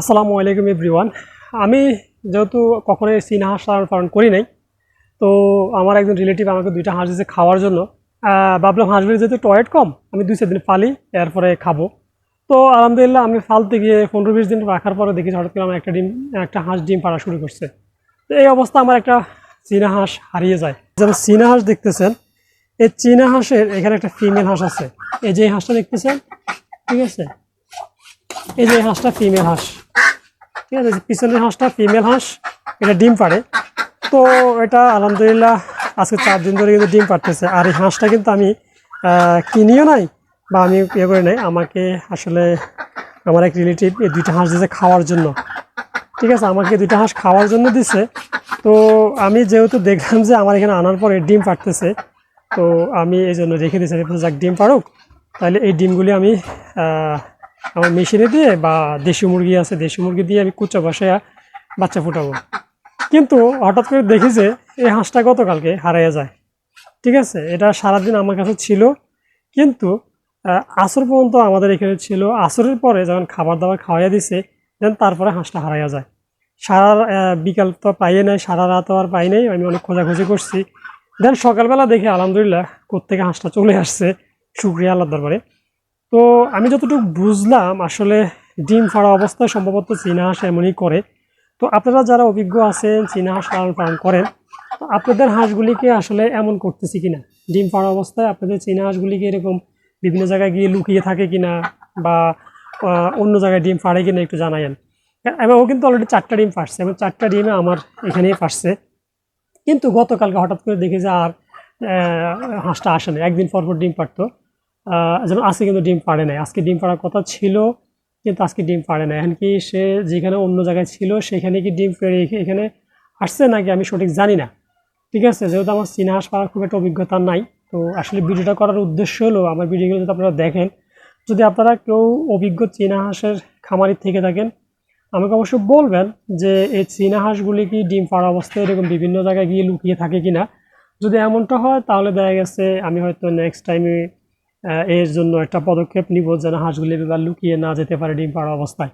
আসসালামু আলাইকুম এভরিওয়ান। আমি যেহেতু কখনোই চীনা হাঁস লালন পালন করি নাই, তো আমার একজন রিলেটিভ আমাকে দুইটা হাঁস দিয়েছে খাওয়ার জন্য। ভাবলাম হাঁসগুলি যেহেতু টয়েট কম, আমি দুই চার দিন পালি, এরপরে খাব। তো আলহামদুলিল্লাহ আমি ফালতে গিয়ে পনেরো বিশ দিন রাখার পরে দেখি হঠাৎ করে আমার একটা ডিম, একটা হাঁস ডিম পাড়া শুরু করছে। তো এই অবস্থা আমার একটা চীনা হাঁস হারিয়ে যায়। যেমন চীনা হাঁস দেখতেছেন, এই চীনা হাঁসের এখানে একটা ফিমেল হাঁস আছে। এই যে হাঁসটা দেখতেছেন, ঠিক আছে? এই যে হাঁসটা ফিমেল হাঁস, ঠিক আছে? পিছনের হাঁসটা ফিমেল হাঁস, এটা ডিম পাড়ে। তো এটা আলহামদুলিল্লাহ আজকে চার দিন ধরে কিন্তু ডিম পাড়তেছে। আর এই হাঁসটা কিন্তু আমি কিনিও নাই বা আমি ইয়ে করে নাই। আমাকে আসলে আমার এক রিলেটিভ এই দুইটা হাঁস দিয়েছে খাওয়ার জন্য। ঠিক আছে? আমাকে দুইটা হাঁস খাওয়ার জন্য দিছে। তো আমি যেহেতু দেখলাম যে আমার এখানে আনার পরে ডিম পাড়তেছে, তো আমি এই জন্য রেখে দিয়েছি। যাক, ডিম পাড়ুক। তাহলে এই ডিমগুলি আমি আমার মেশিনে দিয়ে বা দেশি মুরগি আছে, দেশি মুরগি দিয়ে আমি কুচা বসায় বাচ্চা ফুটাবো। কিন্তু হঠাৎ করে দেখি যে এই হাঁসটা গতকালকে হারাইয়া যায়। ঠিক আছে? এটা সারাদিন আমার কাছে ছিল। কিন্তু আসর পর্যন্ত আমাদের এখানে ছিল। আসরের পরে যখন খাবার দাবার খাওয়াইয়া দিছে, দেন তারপরে হাঁসটা হারাইয়া যায়। সারা বিকাল তো পাইয়ে নাই, সারা রাত আর পাই নাই, আমি অনেক খোঁজাখুঁজি করছি। দেন সকালবেলা দেখি, আলহামদুলিল্লাহ, কোত্থেকে হাঁসটা চলে আসছে, শুক্রিয়া আল্লাহ দরবারে। তো আমি যতটুকু বুঝলাম, আসলে ডিম ফাড়া অবস্থায় সম্ভবত চীনা হাঁস এমনই করে। তো আপনারা যারা অভিজ্ঞ আছেন, চীনা হাঁস লালন পালন করেন আপনাদের হাঁসগুলিকে আসলে এমন করতেছি কিনা? ডিম ফাড়া অবস্থায় আপনাদের চীনা হাঁসগুলিকে এরকম বিভিন্ন জায়গায় গিয়ে লুকিয়ে থাকে কিনা বা অন্য জায়গায় ডিম ফাড়ে কিনা একটু জানাইন এবং ও কিন্তু অলরেডি চারটা ডিম ফাটছে এবং চারটা ডিমে আমার এখানেই ফাটছে কিন্তু গতকালকে হঠাৎ করে দেখি যে আর হাঁসটা আসে না। একদিন পর পর ডিম পারতো যেমন আজকে কিন্তু ডিম পাড়ে নাই। আজকে ডিম পাড়ার কথা ছিল, কিন্তু আজকে ডিম পাড়ে না এখন কি সে যেখানে অন্য জায়গায় ছিল, সেখানে কি ডিম পেড়ে এখানে আসছে নাকি আমি সঠিক জানি না। ঠিক আছে, যেহেতু আমার চীনা হাঁস পাড়ার খুব একটা অভিজ্ঞতা নাই, তো আসলে ভিডিওটা করার উদ্দেশ্য হলো আমার ভিডিওগুলো যদি আপনারা দেখেন, যদি আপনারা কেউ অভিজ্ঞ চীনা হাঁসের খামারি থেকে থাকেন, আমাকে অবশ্যই বলবেন যে এই চীনা হাঁসগুলি কি ডিম পাড়া অবস্থায় এরকম বিভিন্ন জায়গায় গিয়ে লুকিয়ে থাকে কিনা। যদি এমনটা হয়, তাহলে দেখা গেছে আমি হয়তো নেক্সট টাইমে এর জন্য একটা পদক্ষেপ নিব যেন হাঁসগুলি এবার লুকিয়ে না যেতে পারে ডিম পাড়া অবস্থায়।